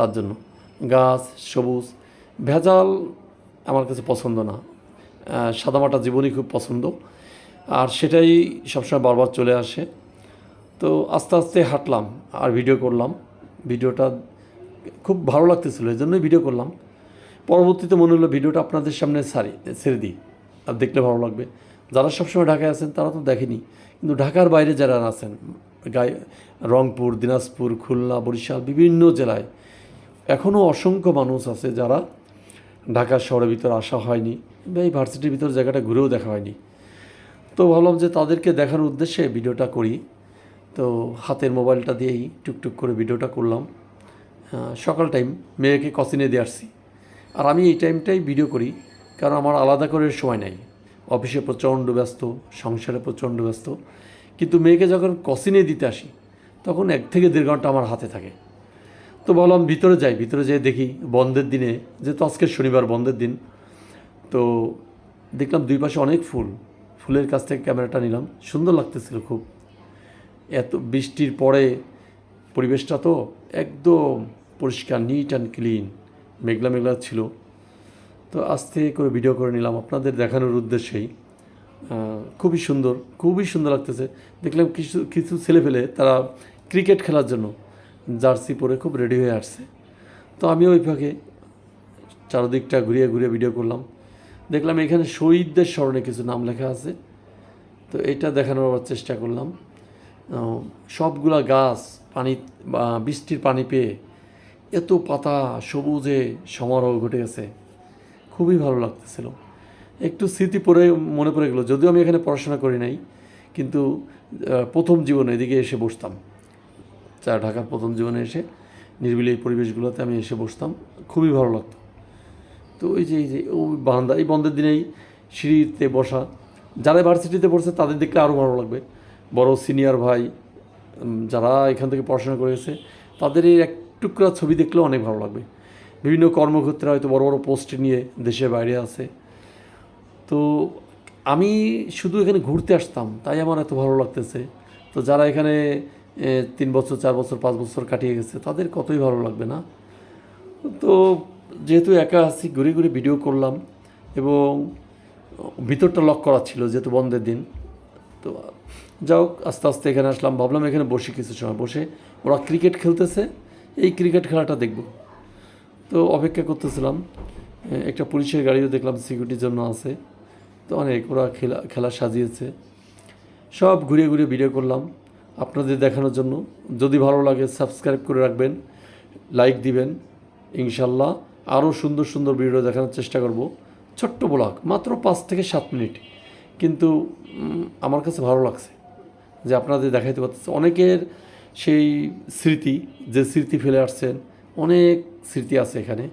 তার জন্য। গাছ, সবুজ, ভেজাল আমার কাছে পছন্দ না। সাদামাটা জীবনই খুব পছন্দ। আর সেটাই সবসময় বারবার চলে আসে। তো আস্তে আস্তে হাঁটলাম আর ভিডিও করলাম। ভিডিওটা খুব ভালো লাগতেছিল এই জন্যই ভিডিও করলাম। পরবর্তীতে মনে হলো ভিডিওটা আপনাদের সামনে সারি ছেড়ে দিই। আর দেখলে ভালো লাগবে। যারা সবসময় ঢাকায় আছেন তারা তো দেখেনি। কিন্তু ঢাকার বাইরে যারা আছেন, গায়ে রংপুর, দিনাজপুর, খুলনা, বরিশাল, বিভিন্ন জেলায় এখনও অসংখ্য মানুষ আছে যারা ঢাকা শহরের ভিতর আসা হয়নি বা এই ভার্সিটির ভিতর জায়গাটা ঘুরেও দেখা হয়নি। তো ভাবলাম যে তাদেরকে দেখার উদ্দেশ্যে ভিডিওটা করি। তো হাতের মোবাইলটা দিয়েই টুকটুক করে ভিডিওটা করলাম। সকাল টাইম মেয়েকে কসিনে দিয়ে আসছি। আর আমি এই টাইমটাই ভিডিও করি, কারণ আমার আলাদা করে সময় নাই। অফিসে প্রচণ্ড ব্যস্ত, সংসারে প্রচণ্ড ব্যস্ত। কিন্তু মেয়েকে যখন কসিনে দিতে আসি, তখন এক থেকে দেড় ঘণ্টা আমার হাতে থাকে। তো বললাম ভিতরে যাই, ভিতরে যেয়ে দেখি বন্ধের দিনে, যেহেতু আজকে শনিবার বন্ধের দিন, তো দেখলাম দুই পাশে অনেক ফুল। ফুলের কাছ থেকে ক্যামেরাটা নিলাম, সুন্দর লাগতেছিল খুব। এত বৃষ্টির পরে পরিবেশটা তো একদম পরিষ্কার নিট অ্যান্ড ক্লিন মেঘলা মেঘলা ছিল। তো আস্তে করে ভিডিও করে নিলাম, আপনাদের দেখানোর উদ্দেশ্যেই। খুবই সুন্দর খুবই সুন্দর লাগতেছে। দেখলাম কিছু কিছু ছেলে ফেলে তারা ক্রিকেট খেলার জন্য জার্সি পরে খুব রেডি হয়ে আসছে। তো আমি ওই ফাঁকে চারদিকটা ঘুরিয়ে ঘুরিয়ে ভিডিও করলাম। দেখলাম এখানে শহীদদের স্মরণে কিছু নাম লেখা আছে। তো এটা দেখানোর চেষ্টা করলাম। সবগুলা গাছ, পানি বৃষ্টির পানি পেয়ে এত পাতা সবুজে সমারোহ ঘটে গেছে। খুবই ভালো লাগতেছিল। একটু স্মৃতি পড়ে মনে পড়ে গেলো, যদিও আমি এখানে পড়াশোনা করি নাই, কিন্তু প্রথম জীবনে এদিকে এসে বসতাম। চা ঢাকার প্রথম জীবনে এসে নির্বিলি এই পরিবেশগুলোতে আমি এসে বসতাম। খুবই ভালো লাগতো। তো ওই যে, এই যে ওই বান্দা এই বন্ধের দিনেই সিঁড়িতে বসা, যারা ভার্সিটিতে পড়ছে তাদের দেখলে আরও ভালো লাগবে। বড় সিনিয়র ভাই যারা এখান থেকে পড়াশোনা করেছে তাদের এই এক টুকরা ছবি দেখলেও অনেক ভালো লাগবে। বিভিন্ন কর্মক্ষেত্রে হয়তো বড় বড় পোস্ট নিয়ে দেশে বাইরে আছে। তো আমি শুধু এখানে ঘুরতে আসতাম, তাই আমার এত ভালো লাগতেছে। তো যারা এখানে তিন বছর, চার বছর, পাঁচ বছর কাটিয়ে গেছে। তাদের কতই ভালো লাগবে না? তো যেহেতু একা আছি, ঘুরে ঘুরে ভিডিও করলাম এবং ভিতরটা লক করা ছিল যেহেতু বন্ধের দিন। তো যাও আস্তে আস্তে এখানে আসলাম। ভাবলাম এখানে বসি কিছু সময়। বসে ওরা ক্রিকেট খেলতেছে। এই ক্রিকেট খেলাটা দেখব। তো অপেক্ষা করতেছিলাম। একটা পুলিশের গাড়িও দেখলাম সিকিউরিটির জন্য আছে। তো অনেক, ওরা খেলা খেলা সাজিয়েছে। সব ঘুরে ঘুরে ভিডিও করলাম। আপনাদের দেখানোর জন্য। যদি ভালো লাগে সাবস্ক্রাইব করে রাখবেন লাইক দিবেন। ইনশাল্লাহ আরও সুন্দর সুন্দর ভিডিও দেখানোর চেষ্টা করব। ছোট্ট ব্লগ মাত্র পাঁচ থেকে সাত মিনিট। কিন্তু আমার কাছে ভালো লাগছে যে আপনাদের দেখাইতে পারতেছে। অনেকের সেই স্মৃতি, যে স্মৃতি ফেলে আসছেন, অনেক স্মৃতি আছে এখানে।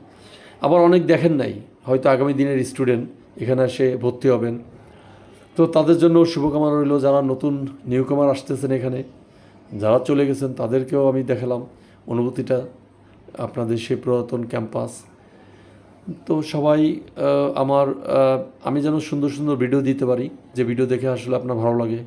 আবার অনেক দেখেন নাই। হয়তো আগামী দিনের স্টুডেন্ট এখানে এসে ভর্তি হবেন। তো তাদের জন্য শুভকামনা রইল। যারা নতুন নিউকামার আসতেছেন এখানে, যারা চলে গেছেন, তাদেরকেও আমি দেখালাম অনুভূতিটা আপনাদের সেই পুরাতন ক্যাম্পাস তো সবাই আমার আমি যেন সুন্দর সুন্দর ভিডিও দিতে পারি। যে ভিডিও দেখে আসলে আপনার ভালো লাগে।